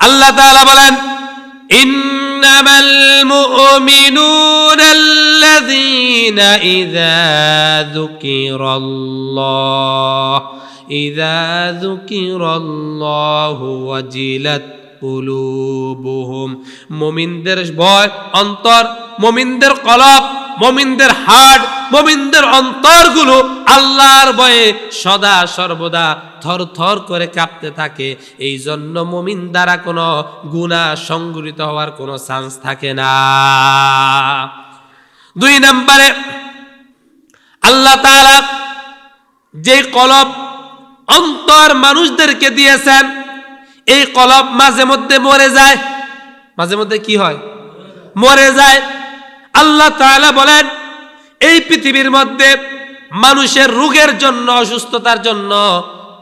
আল্লাহ তাআলা বলেন ইন্নামাল মুমিনুনা আল্লাযীনা ইযা যুকিরাল্লাহ ইযা যুকিরাল্লাহু ওয়াজিলাত কুলুবুহুম। মুমিনদের ভয়, অন্তর, মুমিনদের কলব, মুমিনদের হার্ট মুমিনদের অন্তরগুলো আল্লাহর ভয়ে সদা সর্বদা থর থর করে কাঁপতে থাকে। এই জন্য মুমিন দ্বারা কোনো গুণা সংগঠিত হওয়ার কোনো চান্স থাকে না। দুই নম্বরে, আল্লাহ তাআলা যে কলব অন্তর মানুষদেরকে দিয়েছেন এই কলব মাঝে মধ্যে মরে যায়। মাঝে মধ্যে কি হয়? মরে যায়। আল্লাহ তাআলা বলেন, এই পৃথিবীর মধ্যে মানুষের রোগের জন্য, অসুস্থতার জন্য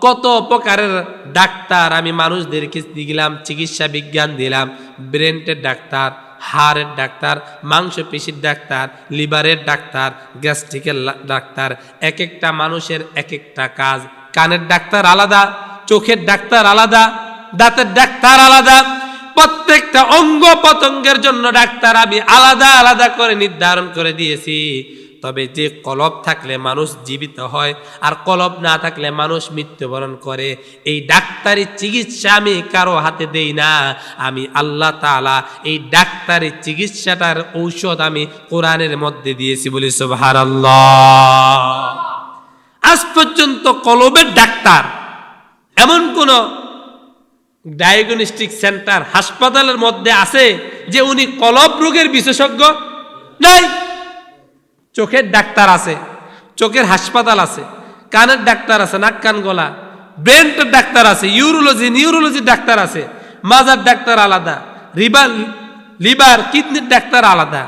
কত প্রকারের ডাক্তার আমি মানুষদেরকে দিলাম, চিকিৎসা বিজ্ঞান দিলাম ব্রেনের ডাক্তার, হাড়ের ডাক্তার, মাংসপেশির ডাক্তার, লিভারের ডাক্তার, গ্যাস্ট্রিকের ডাক্তার এক একটা মানুষের এক একটা কাজ। কানের ডাক্তার আলাদা, চোখের ডাক্তার আলাদা দাঁতের ডাক্তার আলাদা, প্রত্যেকটা অঙ্গ পতঙ্গের জন্য ডাক্তার আমি আলাদা আলাদা করে নির্ধারণ করে দিয়েছি। তবে যে কলব থাকলে মানুষ জীবিত হয় আর কলব না থাকলে মানুষ মৃত্যুবরণ করে, এই ডাক্তারি চিকিৎসা আমি কারও হাতে দেই না। আমি আল্লাহ তাআলা এই ডাক্তারি চিকিৎসাটার ঔষধ আমি কোরআনের মধ্যে দিয়েছি বলি সুবহানাল্লাহ। আজ পর্যন্ত কলবের ডাক্তার এমন কোন ডায়াগনস্টিক সেন্টার হাসপাতালের মধ্যে আছে যে উনি কলব রোগের বিশেষজ্ঞ? নাই। চোখের ডাক্তার আছে, চোখের হাসপাতাল আছে, কানের ডাক্তার আছে, নাক, কান, গলা ব্রেনের ডাক্তার আছে, ইউরোলজি নিউরোলজির ডাক্তার আছে, মাজার ডাক্তার আলাদা রিবার লিভার, কিডনির ডাক্তার আলাদা,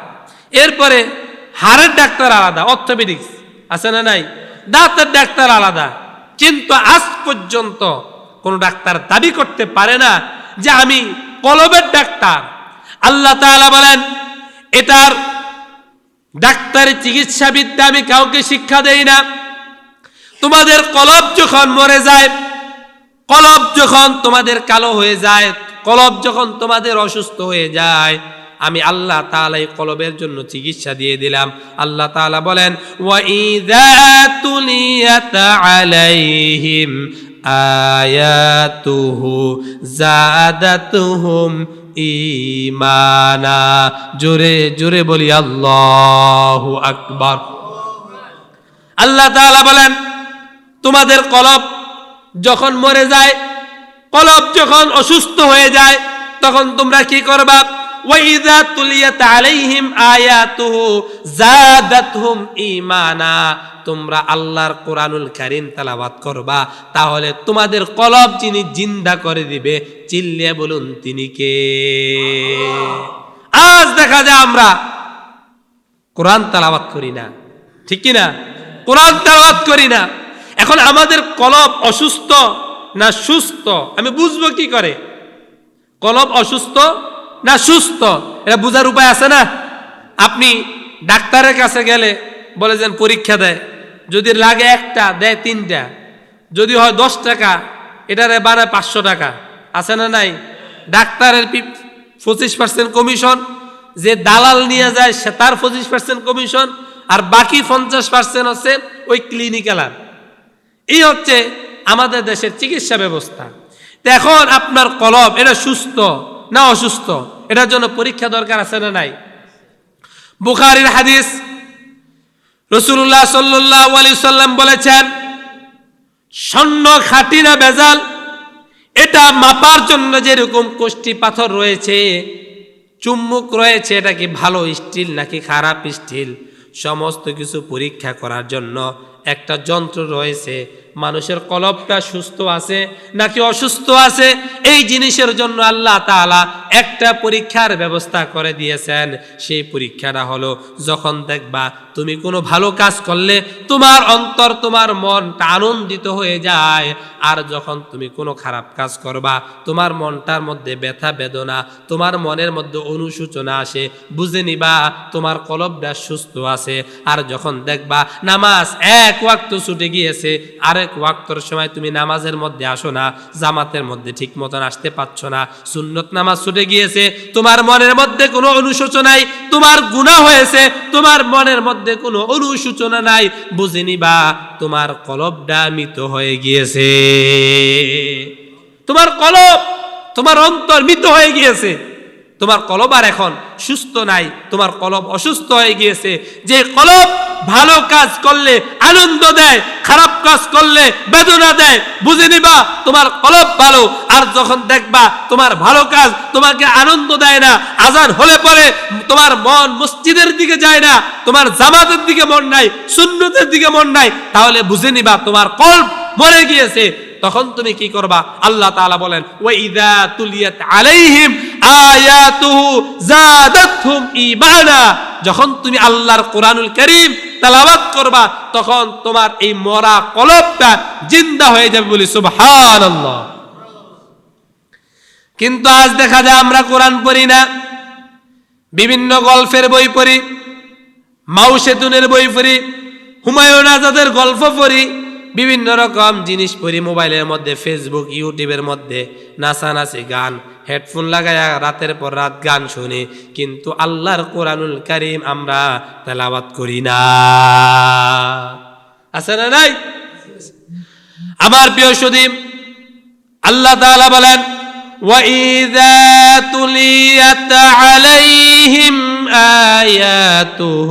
এরপরে হাড়ের ডাক্তার আলাদা, অর্থোপেডিক্স আছে না নাই? দাঁতের ডাক্তার আলাদা। কিন্তু আজ পর্যন্ত কোন ডাক্তার দাবি করতে পারে না যে আমি কলবের ডাক্তার। আল্লাহ তাআলা বলেন, এটার ডাক্তারি চিকিৎসা বিদ্যা আমি কাউকে শিক্ষা দেই না। তোমাদের কলব যখন মরে যায়, কলব যখন তোমাদের কালো হয়ে যায়, কলব যখন তোমাদের অসুস্থ হয়ে যায়, আমি আল্লাহ তাআলা এই কলবের জন্য চিকিৎসা দিয়ে দিলাম। আল্লাহ তাআলা বলেন আলাইহিম আয়াতুহু জাদাতুহুম ঈমানা। জোরে জোরে বলি আল্লাহু আকবার। আল্লাহ তাআলা বলেন, তোমাদের কলব যখন মরে যায়, কলব যখন অসুস্থ হয়ে যায়, তখন তোমরা কি করবা? তোমরা আল্লাহর কোরআনুল তেলাওয়াত করবা, তাহলে তোমাদের কলব যিনি জিন্দা করে দিবে, চিল্লিয়ে বলুন, তিনি কে? আজ দেখা যায় আমরা কোরআন তালাবাত করি না। ঠিক না কোরআন তালাবাত করি না। এখন আমাদের কলব অসুস্থ না সুস্থ? আমি বুঝব কি করে? কলব অসুস্থ না সুস্থ? এটা বুঝার উপায় আছে না? আপনি ডাক্তারের কাছে গেলে বলে যেন পরীক্ষা দেয়, যদি লাগে একটা, দেয় তিনটা, যদি হয় দশ টাকা এটারে বানায় পাঁচশো টাকা, আছে না নাই? ডাক্তারের পঁচিশ পার্সেন্ট কমিশন, যে দালাল নিয়ে যায় সে তার পঁচিশ পার্সেন্ট কমিশন, আর বাকি পঞ্চাশ পার্সেন্ট হচ্ছে ওই ক্লিনিক্যালার এই হচ্ছে আমাদের দেশের চিকিৎসা ব্যবস্থা। এখন আপনার কলব এটা সুস্থ। না অসুস্থ। এটার জন্য পরীক্ষা দরকার আছে না নাই? বুখারির হাদিস রসুল্লাহ সাল্লাহ আলি সাল্লাম বলেছেন, স্বর্ণ খাঁটি না বেজাল এটা মাপার জন্য যেরকম কোষ্টি পাথর রয়েছে, চুম্বুক রয়েছে, এটা কি ভালো স্টিল নাকি খারাপ স্টিল সমস্ত কিছু পরীক্ষা করার জন্য একটা যন্ত্র রয়েছে মানুষের কলবটা সুস্থ আছে নাকি অসুস্থ আছে? এই জিনিসের জন্য আল্লাহ তাআলা একটা পরীক্ষার ব্যবস্থা করে দিয়েছেন। সেই পরীক্ষাটা হলো, যখন দেখবা তুমি কোনো ভালো কাজ করলে তোমার অন্তর, তোমার মনটা আনন্দিত হয়ে যায়। আর যখন তুমি কোনো খারাপ কাজ করবা, তোমার মনটার মধ্যে ব্যথা, বেদনা, তোমার মনের মধ্যে অনুশোচনা আসে, বুঝে নিবা তোমার কলবটা সুস্থ আছে। আর যখন দেখবা নামাজ এক ওয়াক্ত ছুটে গিয়েছে আরেক ওয়াক্তর সময় তুমি নামাজের মধ্যে আসো না, জামাতের মধ্যে ঠিক মতন আসতে পারছ না। সুন্নত নামাজ ছুটে গিয়েছে, তোমার মনের মধ্যে কোনো অনুশোচনাই তোমার গুণা হয়েছে, তোমার মনের মধ্যে কোনো অনুশোচনা নাই। বুঝে নিবা তোমার কলবটা মৃত হয়ে গিয়েছে। তোমার কলব, তোমার অন্তর মৃত হয়ে গিয়েছে। তোমার কলব আর এখন সুস্থ নাই, তোমার কলব অসুস্থ হয়ে গিয়েছে। যে কলব ভালো কাজ করলে আনন্দ দেয়, খারাপ কাজ করলে বেদনা দেয়, বুঝে নিবা তোমার কলব ভালো, আর যখন দেখবা তোমার ভালো কাজ তোমাকে আনন্দ দেয় না, আজান হলে পরে তোমার মন মসজিদের দিকে যায় না, তোমার জামাতের দিকে মন নাই, সুন্নতের দিকে মন নাই, তাহলে বুঝে নিবা তোমার কল্প মরে গিয়েছে। তখন তুমি কি করবা? আল্লাহ তাআলা বলেন, ওয়া তুলিয়াত আলাইহিম আয়াতুহু জাদাতহুম ঈমানা। যখন তুমি আল্লাহর কোরআনুল কারীম তেলাওয়াত করবা, তখন তোমার এই মরা কলবটা জিন্দা হয়ে যাবে বলি সুবহানাল্লাহ। কিন্তু আজ দেখা যায় আমরা কোরআন পড়ি না। বিভিন্ন গল্পের বই পড়ি মাউ সেতুনের বই পড়ি, হুমায়ুন আজাদের গল্প পড়ি বিভিন্ন রকম জিনিস পড়ি মোবাইলের মধ্যে ফেসবুক ইউটিউবের মধ্যে নাচানাচি গান হেডফোন লাগায়া রাতের পর রাত গান শুনি কিন্তু আল্লাহর কোরআনুল কারিম আমরা তেলাওয়াত করি না আছে না নাই আমার প্রিয় সুদীপ আল্লাহ তাআলা বলেন وَإِذَا تُلِيَتْ عَلَيْهِمْ آيَاتُهُ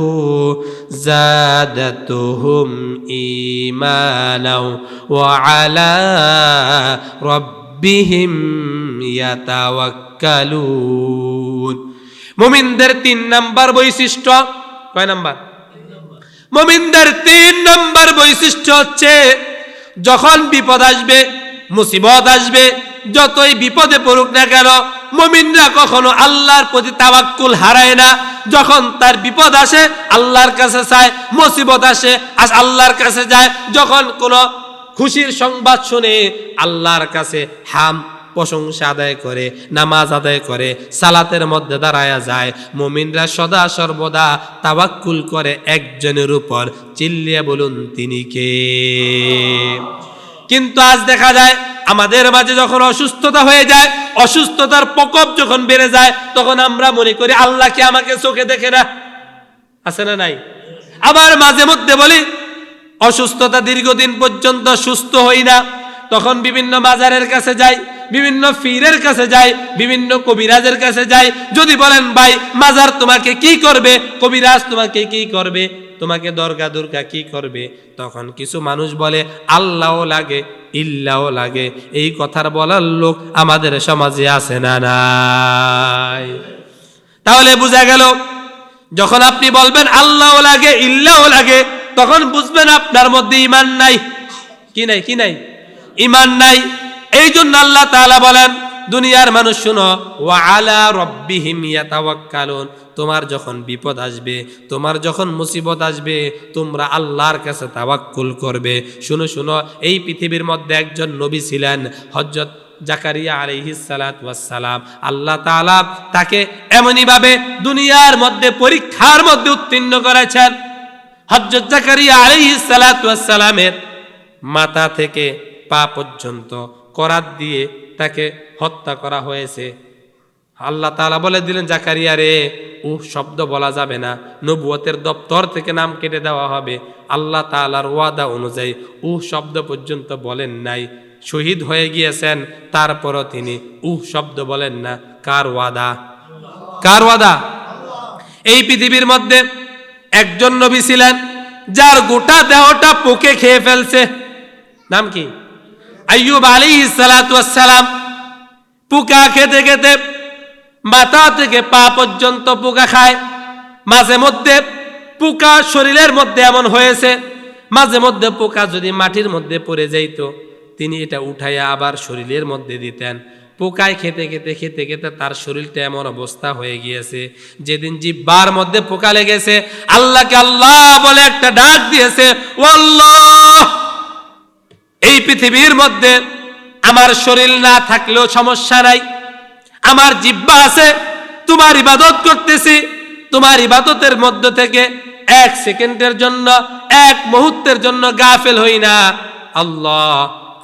زَادَتْهُمْ إِيمَانًا وَعَلَى رَبِّهِمْ يَتَوَكَّلُونَ মুমিনদের তিন নাম্বার বৈশিষ্ট্য কয় নাম্বার মুমিনদের তিন নাম্বার বৈশিষ্ট্য হচ্ছে যখন বিপদ আসবে মুসিবত আসবে যতই বিপদে পড়ুক না কেন, মমিনরা কখনো আল্লাহর প্রতি তাওয়াক্কুল হারায় না। যখন তার বিপদ আসে, আল্লাহর কাছে চায়, মুসিবত আসে আস আল্লাহর কাছে যায়, যখন কোনো খুশির সংবাদ শুনে আল্লাহর কাছে হাম, প্রশংসা আদায় করে, নামাজ আদায় করে, সালাতের মধ্যে দাঁড়ায়া যায়, মুমিনরা সদা সর্বদা তাওয়াক্কুল করে একজনের উপর, চিল্লিয়ে বলুন, তিনি কে? কিন্তু আজ দেখা যায় আমাদের মাঝে যখন অসুস্থতা হয়ে যায়, অসুস্থতার প্রকোপ যখন বেড়ে যায়, তখন আমরা মনে করি, আল্লাহ কি আমাকে চোখে দেখে না? আছে না নাই? আবার মাঝে মধ্যে বলি, অসুস্থতা দীর্ঘদিন পর্যন্ত সুস্থ হই না। তখন বিভিন্ন বাজারের কাছে যাই বিভিন্ন ফিরের কাছে যায় বিভিন্ন কবিরাজের কাছে যায় যদি বলেন, ভাই, মাজার তোমাকে কি করবে? কবিরাজ তোমাকে কি করবে? তোমাকে দরগা দুর্গা কি করবে? তখন কিছু মানুষ বলে, আল্লাহও লাগে ইল্লাও লাগে। এই কথার বলার লোক আমাদের সমাজে আছে না নাই? তাহলে বোঝা গেল, যখন আপনি বলবেন, আল্লাহও লাগে ইল্লাও লাগে, তখন বুঝবেন আপনার মধ্যে ইমান নাই। কি নাই কি নাই? ইমান নাই। এই জন্য আল্লাহ তাআলা বলেন, দুনিয়ার মানুষ শুনো, ওয়া আলা রব্বিহিম ইয়াতাওয়াক্কালুন, তোমার যখন বিপদ আসবে, তোমার যখন মুসিবত আসবে, তোমরা আল্লাহর কাছে তাওয়াক্কুল করবে। শুনো শুনো, এই পৃথিবীর মধ্যে একজন নবী ছিলেন হজরত জাকারিয়া আলাইহিস সালাত সালাম। আল্লাহ তাআলা তাকে এমনইভাবে দুনিয়ার মধ্যে, পরীক্ষার মধ্যে উত্তীর্ণ করেছেন। হজরত জাকারিয়া সালাত সালামের মাথা থেকে পা পর্যন্ত করাত দিয়ে তাকে হত্যা করা হয়েছে। আল্লাহ তাআলা বলে দিলেন, জাকারিয়া রে উ শব্দ বলা যাবে না। নবুয়তের দপ্তর থেকে নাম কেটে দেওয়া হবে। আল্লাহ তাআলার ওয়াদা অনুযায়ী উ শব্দ পর্যন্ত বলেন নাই। শহীদ হয়ে গিয়েছেন, তারপরও তিনি উহ, শব্দ বলেন না। কার ওয়াদা? কার ওয়াদা? এই পৃথিবীর মধ্যে একজন নবী ছিলেন, যার গোটা দেহটা পোকে খেয়ে ফেলছে। নাম কি? আইয়ুব আলী সালাম পোকা খেতে খেতে মাথা থেকে পা পর্যন্ত পোকা খায়। মাঝে মধ্যে পোকা শরীরের মধ্যে এমন হয়েছে, মাঝে মধ্যে পোকা যদি মাটির মধ্যে পড়ে যাইত, তিনি এটা উঠাইয়া আবার শরীরের মধ্যে দিতেন। পোকায় খেতে খেতে খেতে খেতে তার শরীরটা এমন অবস্থা হয়ে গিয়েছে, যেদিন জিব্বার মধ্যে পোকা লেগেছে, আল্লাহকে আল্লাহ বলে একটা ডাক দিয়েছে ও আল্লাহ এই পৃথিবীর মধ্যে আমার শরীর না থাকলেও সমস্যা নাই। আমার জিব্বা আছে, তোমার ইবাদত করতেছি। তোমার ইবাদতের মধ্য থেকে এক সেকেন্ডের জন্য, এক মুহূর্তের জন্য গাফেল হই না। আল্লাহ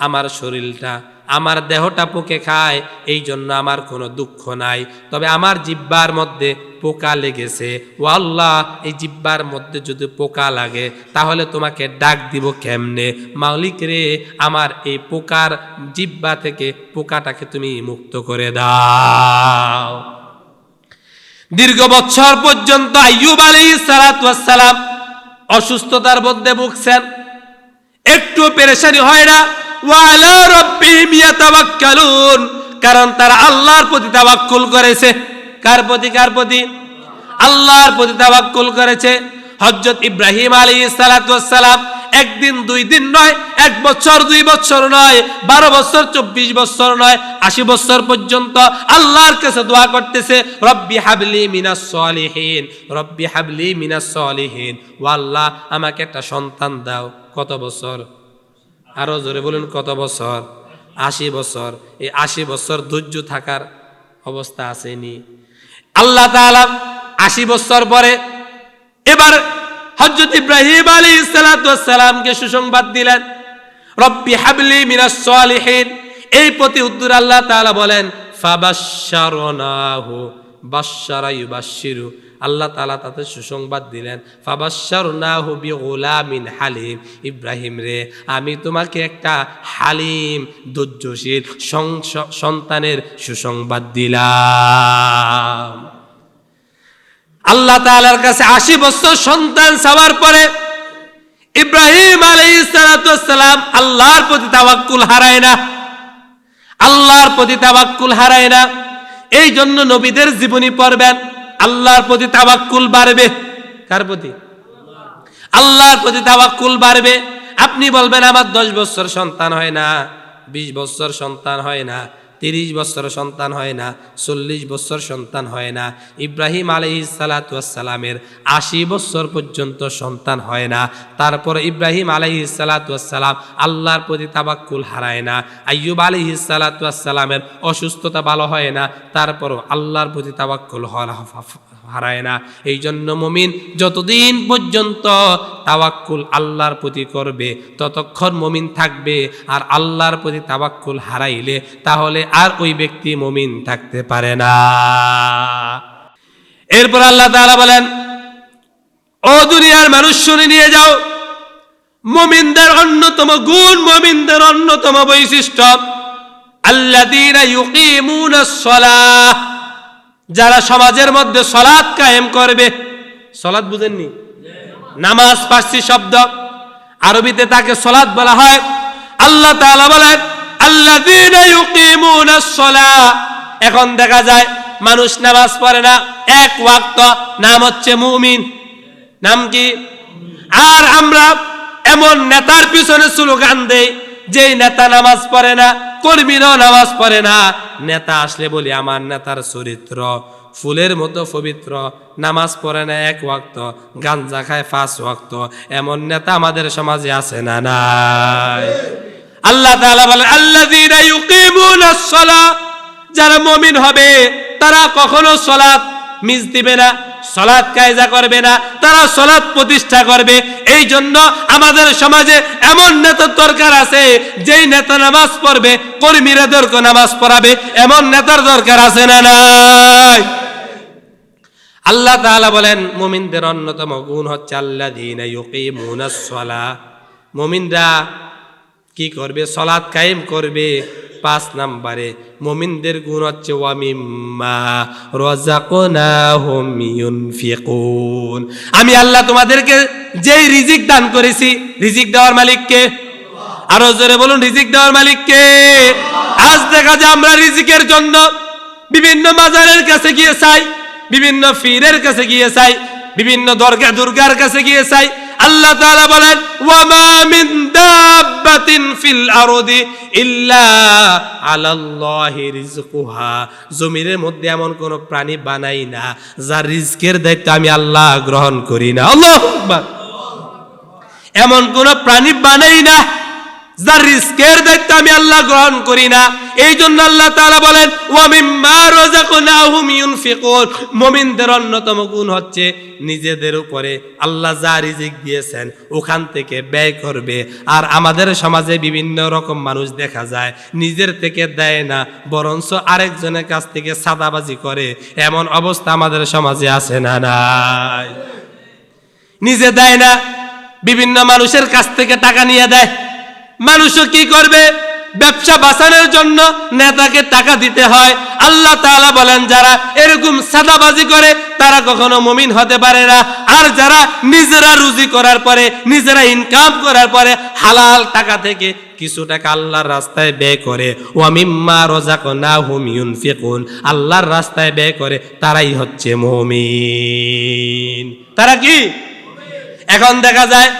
আমার শরীরটা আমার দেহটা পোকে খায় এই জন্য আমার কোনো দুঃখ নাই। তবে আমার জিব্বার মধ্যে পোকা লেগেছে। ও আল্লাহ এই জিব্বার মধ্যে যদি পোকা লাগে, তাহলে তোমাকে ডাক দিব কেমনে? মালিক রে, আমার এই পোকার জিব্বা থেকে পোকাটাকে তুমি মুক্ত করে দাও। দীর্ঘ বছর পর্যন্ত আইয়ুব আলী সালাম অসুস্থতার মধ্যে ভুগছেন। একটু পেরেশানি হয় না। কারণ তারা আল্লাহর প্রতি তাওয়াক্কুল করেছে। কার প্রতি কার প্রতি? আল্লাহর প্রতি তাওয়াক্কুল করেছে। হযরত ইব্রাহিম আলাইহিস সালাতু সালাম একদিন, দুই দিন নয়, এক বছর, দুই বছর নয়, বারো বছর, চব্বিশ বছর নয়, আশি বছর পর্যন্ত আল্লাহর কাছে দোয়া করতেছে, রব্বি হাবলি মিনাস সলিহীন, রব্বি হাবলি মিনাস সলিহীন। ও আল্লাহ, আমাকে একটা সন্তান দাও। কত বছর? আরও জোরে বলুন, কত বছর? আশি বছর। এই আশি বছর ধৈর্য থাকার অবস্থা আসেনি আল্লাহ তাআলা আশি বছর পরে এবার হজরত ইব্রাহিম আলী সালামকে সুসংবাদ দিলেন। রব্বি হাবলি মিনাস সালিহিন। এই প্রতি উত্তর আল্লাহ তাআলা বলেন, ফাবাশশারনাহু বাশশারা ইউবাশশিরু। আল্লাহ তাআলা তাতে সুসংবাদ দিলেন, ফাবাশশারনাহু বিগুলামিন হালিম। ইব্রাহিম রে, আমি তোমাকে একটা হালিম, ধৈর্যশীল সন্তানের সুসংবাদ দিলাম। আল্লাহ তাআলার কাছে আশি বছর সন্তান চাওয়ার পরে ইব্রাহিম আলাইসালাম আল্লাহর প্রতি তাওয়াক্কুল হারায় না। আল্লাহর প্রতি তাওয়াক্কুল হারায় না। এই জন্য নবীদের জীবনী পড়বেন আল্লাহর প্রতি তাবাক্কুল বাড়বে। কার প্রতি? আল্লাহর প্রতি তাবাক্কুল বাড়বে। আপনি বলবেন, আমার দশ বছর সন্তান হয় না, বিশ বছর সন্তান হয় না। তিরিশ বছর সন্তান হয় না, চল্লিশ বছর সন্তান হয় না। ইব্রাহিম আলহি সালাতামের আশি বছর পর্যন্ত সন্তান হয় না। তারপর ইব্রাহিম আলহি সালাতাম আল্লাহর প্রতি তাবাক্কুল হারায় না। আയ്যুব আলহি সালাতামের অসুস্থতা ভালো হয় না, তারপরও আল্লাহর প্রতি তাবাক্কুল হারায় না। এই জন্য মমিন যতদিন পর্যন্ত তাওয়াক্কুল আল্লাহর প্রতি করবে, ততক্ষণ মমিন থাকবে। আর আল্লাহর প্রতি তাওয়াক্কুল হারাইলে তাহলে আর ওই ব্যক্তি মমিন থাকতে পারে না। এরপর আল্লাহ তাআলা বলেন, ও দুনিয়ার মানুষ শুনে নিয়ে যাও। মমিনদের অন্যতম গুণ মমিনদের অন্যতম বৈশিষ্ট্য সালাহ। যারা সমাজের মধ্যে সলাৎ কায়েম করবে, সলাৎ বুঝেননি? নামাজ পার্সি শব্দ। আরবিতে তাকে সলাৎ বলা হয়। আল্লাহ তাআলা বলেন এখন দেখা যায় মানুষ নামাজ পড়ে না, এক ওয়াক্ত নাম হচ্ছে মুমিন। নাম কি? আর আমরা এমন নেতার পিছনে স্লোগান দেই, যেই নেতা নামাজ পড়ে না, কর্মীরাও নামাজ পড়ে না। নেতা আসলে বলি আমার নেতার চরিত্র, ফুলের মতো পবিত্র। নামাজ পড়ে না এক ওয়াক্ত, গাঞ্জা খায় পাঁচ ওয়াক্ত। এমন নেতা আমাদের সমাজে আছে না নাই? আল্লাহ তাআলা বলেন, আল্লাযীনা ইউকিমুনাস সালাহ যারা মুমিন হবে, তারা কখনো সলাৎ মিস দিবে না, সলাৎ কায়দা করবে না, তারা সলাৎ প্রতিষ্ঠা করবে। এই জন্য আমাদের সমাজে এমন নেতার দরকার আছে, যেই নেতা নামাজ পড়বে কর্মীরাদেরকে নামাজ পড়াবে, এমন নেতার দরকার আছে না নাই? আল্লাহ তাআলা বলেন, মুমিনদের অন্যতম গুণ হচ্ছে আল্লাযীনা ইউকিমুনাস সালাহ মুমিনরা কি করবে? সলাৎ কায়েম করবে। পাঁচ নাম্বারে, মুমিনদের গুণ হচ্ছে আমি আল্লাহ তোমাদেরকে যেই রিজিক দান করেছি, রিজিক দেওয়ার মালিককে আরও জোরে বলুন, রিজিক দেওয়ার মালিককে আজ দেখা যায় আমরা রিজিকের জন্য বিভিন্ন মাজারের কাছে গিয়ে চাই, বিভিন্ন ফিরের কাছে গিয়ে চাই, বিভিন্ন দরগা দুর্গার কাছে গিয়ে চাই আল্লাহ তাআলা বলেন, ওয়ামা মিন দাব্বাতিন ফিল আরদি ইল্লা আলাল্লাহি রিজকুহা জমিনের মধ্যে এমন কোন প্রাণী বানাই না, যার রিজকের দায়িত্ব আমি আল্লাহ গ্রহণ করি না। আল্লাহু আকবার। এমন কোন প্রাণী বানাই না যার রিস্কের দায়িত্ব আমি আল্লাহ গ্রহণ করি না এই জন্য আল্লাহ তাআলা বলেন মুমিনদের অন্যতম গুণ হচ্ছে নিজেদের উপরে আল্লাহ যা রিজিক দিয়েছেন, ওখান থেকে ব্যয় করবে। আর আমাদের সমাজে বিভিন্ন রকম মানুষ দেখা যায়, নিজের থেকে দেয় না, বরঞ্চ আরেকজনের কাছ থেকে সাদাবাজি করে। এমন অবস্থা আমাদের সমাজে আছে না নাই? নিজে দেয় না, বিভিন্ন মানুষের কাছ থেকে টাকা নিয়ে দেয়। মানুষও কি করবে? ব্যবসা বাঁচানোর জন্য নেতাকে টাকা দিতে হয়। আল্লাহ তাআলা বলেন, যারা এরকম সাদাবাজি করে, তারা কখনো মমিন হতে পারে না। আর যারা নিজেরা রুজি করার পরে, নিজেরা ইনকাম করার পরে হালাল টাকা থেকে কিছু টাকা আল্লাহর রাস্তায় ব্যয় করে ওয়ামিম্মা রাযাকনাহুম ইউনফিকুন। আল্লাহর রাস্তায় ব্যয় করে, তারাই হচ্ছে মুমিন। তারা কি? এখন দেখা যায়,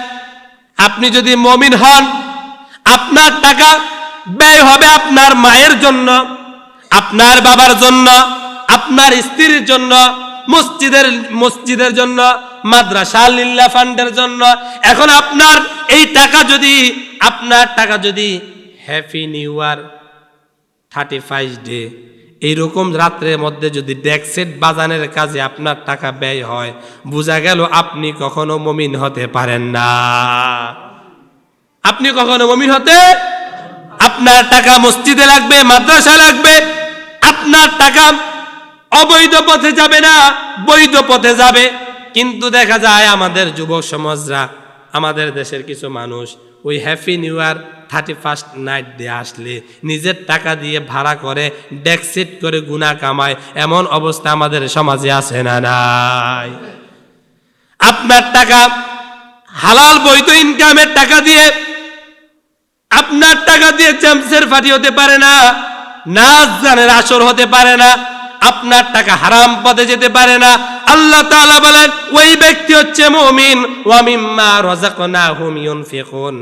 আপনি যদি মমিন হন আপনার টাকা ব্যয় হবে আপনার মায়ের জন্য, আপনার বাবার জন্য, আপনার স্ত্রীর জন্য, মসজিদের মসজিদের জন্য মাদ্রাসা লিল্লা ফান্ডের জন্য। এখন আপনার এই টাকা যদি, আপনার টাকা যদি happy new year thirty five day এইরকম রাত্রের মধ্যে যদি ডেকসেট বাজানের কাজে আপনার টাকা ব্যয় হয়, বোঝা গেল আপনি কখনো মমিন হতে পারেন না। আপনি কখনো মমিন হতে? আপনার টাকা মসজিদে লাগবে মাদ্রাসা লাগবে, আপনার টাকা অবৈধ পথে যাবে না, বৈধ পথে যাবে। কিন্তু দেখা যায় আমাদের যুবক সমাজরা, আমাদের দেশের কিছু মানুষ ওই happy new year thirty first night দিয়ে আসলে নিজের টাকা দিয়ে ভাড়া করে ডেকসিট করে গুণা কামায়। এমন অবস্থা আমাদের সমাজে আছে না নাই। আপনার টাকা হালাল বৈধ ইনকামের টাকা দিয়ে আপনার টাকা দিয়ে চ্যাম্পসের ফাটি হতে পারে না নাচ জানের আসর হতে পারে না, আপনার টাকা হারাম পথে যেতে পারে না। আল্লাহ তাআলা বলেন, ওই ব্যক্তি হচ্ছে মুমিন। ওয়া মিম্মা রাযাকনাহুম ইউনফিকুন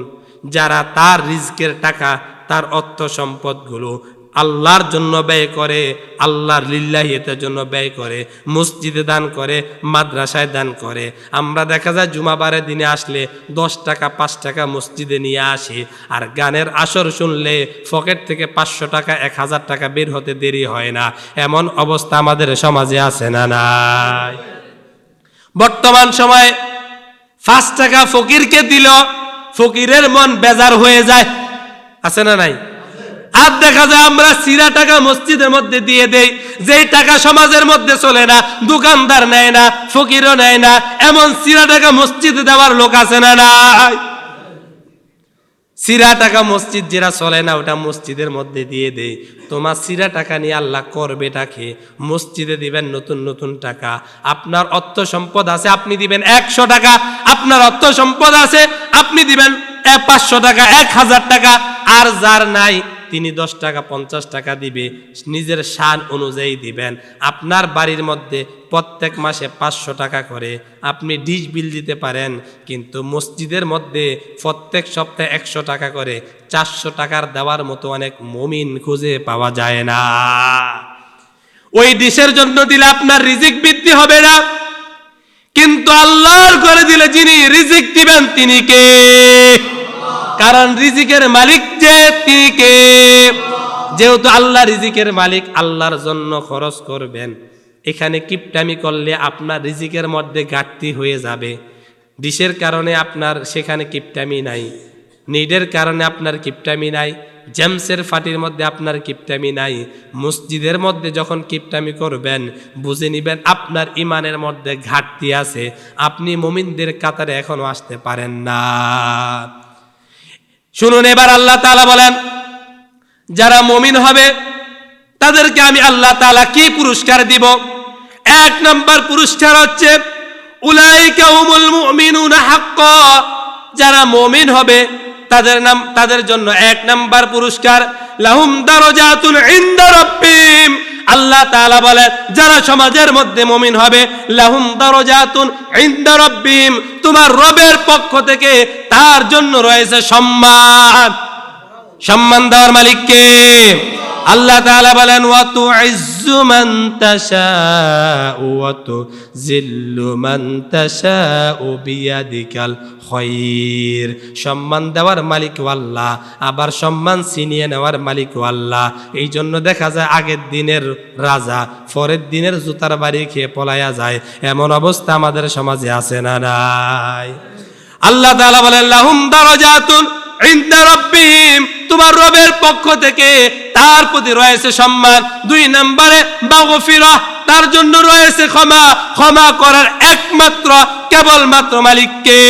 যারা তার রিজকের টাকা, তার অর্থ সম্পদগুলো আল্লাহর জন্য ব্যয় করে, আল্লাহর লিল্লাহিয়তের জন্য ব্যয় করে, মসজিদে দান করে, মাদ্রাসায় দান করে। আমরা দেখা যায় জুমাবারের দিনে আসলে দশ টাকা, পাঁচ টাকা মসজিদে নিয়ে আসি। আর গানের আসর শুনলে পকেট থেকে পাঁচশো টাকা, এক হাজার টাকা বের হতে দেরি হয় না। এমন অবস্থা আমাদের সমাজে আছে না নাই? বর্তমান সময়ে পাঁচ টাকা ফকিরকে দিল, ফকিরের মন বেজার হয়ে যায়। আছে না নাই? আর দেখা যায়, আমরা সিরা টাকা মসজিদের মধ্যে দিয়ে দেই। যেই টাকা সমাজের মধ্যে চলে না, দোকানদার নেয় না, ফকিরও নেয় না, এমন সিরা টাকা মসজিদে দেওয়ার লোক আছে না নাই? সিরা টাকা মসজিদ যেটা চলে না, ওটা মসজিদের মধ্যে দিয়ে দেই। তোমার সিরা টাকা নিয়ে আল্লাহ করবেটাকে মসজিদে দিবেন নতুন নতুন টাকা। আপনার অর্থ সম্পদ আছে, আপনি দিবেন একশো টাকা। আপনার অর্থ সম্পদ আছে, আপনি দিবেন পাঁচশো টাকা, এক হাজার টাকা। আর যার নাই তিনি দশ টাকা, পঞ্চাশ টাকা দিবে, নিজের শান অনুযায়ী দিবেন। আপনার বাড়ির মধ্যে প্রত্যেক মাসে পাঁচশো টাকা করে আপনি ডিশ বিল দিতে পারেন, কিন্তু মসজিদের মধ্যে প্রত্যেক সপ্তাহে একশো টাকা করে চারশো টাকার দেওয়ার মতো অনেক মমিন খুঁজে পাওয়া যায় না। ওই ডিশের জন্য দিলে আপনার রিজিক বৃদ্ধি হবে না। কিন্তু আল্লাহর করে দিলে যিনি রিজিক দিবেন তিনি কে? কারণ রিজিকের মালিক যে তিনি কে? যেহেতু আল্লাহ রিজিকের মালিক, আল্লাহর জন্য খরচ করবেন। এখানে কিপটামি করলে আপনার রিজিকের মধ্যে ঘাটতি হয়ে যাবে। ডিশের কারণে আপনার সেখানে কিপটামি নাই। নিডের কারণে আপনার কিপটামি নাই। জেমসের ফাটির মধ্যে আপনার কিপটামি নাই। মসজিদের মধ্যে যখন কিপটামি করবেন, বুঝে নিবেন আপনার ইমানের মধ্যে ঘাটতি আছে। আপনি মুমিনদের কাতারে এখনও আসতে পারেন না। শুনুন, এবার আল্লাহ তাআলা বলেন, যারা মমিন হবে, তাদেরকে আমি আল্লাহ তালা কি পুরস্কার দিব? এক নম্বর পুরস্কার হচ্ছে যারা মমিন হবে, তাদের নাম, তাদের জন্য এক নাম্বার পুরস্কার, লাহুম দারাজাতুন ইনদা রাব্বিহিম। আল্লাহ তাআলা বলেন, যারা সমাজের মধ্যে মমিন হবে, লাহুম দারাজাতুন ইনদা রাব্বিহিম, তোমার রবের পক্ষ থেকে তার জন্য রয়েছে সম্মান। সম্মান দেওয়ার মালিককে আল্লাহ তাআলা বলেন, ওয়া তুইজ্জু মান তাশাউ ওয়া তুযিল্লু মান তাশাউ সম্মান দেওয়ার মালিক আল্লাহ আবার সম্মান ছিনিয়ে নেওয়ার মালিক আল্লাহ এই জন্য দেখা যায় আগের দিনের রাজা পরের দিনের জুতার বাড়ি খেয়ে পলায়া যায়। এমন অবস্থা আমাদের সমাজে আছে না নাই? আল্লাহ তাআলা বলেন, লাহুম দারাজাতুন ইনদা রাব্বিহিম। তোমার রবের পক্ষ থেকে তার প্রতি রয়েছে সম্মান। দুই নম্বরে, মাগফিরাহ, তার জন্য রয়েছে ক্ষমা। ক্ষমা করার একমাত্র, কেবলমাত্র মালিককে।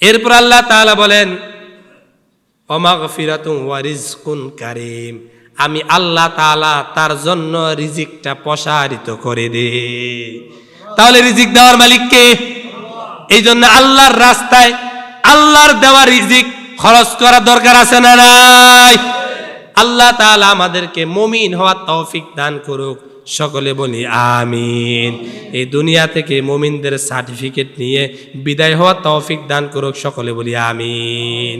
এরপর আল্লাহ তাআলা বলেন অমাগফিরাতুন ওয়া রিজকুন কারীম। আমি আল্লাহ তাআলা তার জন্য রিজিকটা প্রসারিত করে দে তাহলে রিজিক দেওয়ার মালিককে এই জন্য আল্লাহর রাস্তায়, আল্লাহর দেওয়া রিজিক খরচ করার দরকার আছে না নাই? আল্লাহ তাআলা আমাদেরকে মুমিন হওয়ার তৌফিক দান করুক। সকলে বলি আমিন। এই দুনিয়া থেকে মুমিনদের সার্টিফিকেট নিয়ে বিদায় হওয়ার তৌফিক দান করুক। সকলে বলি আমিন।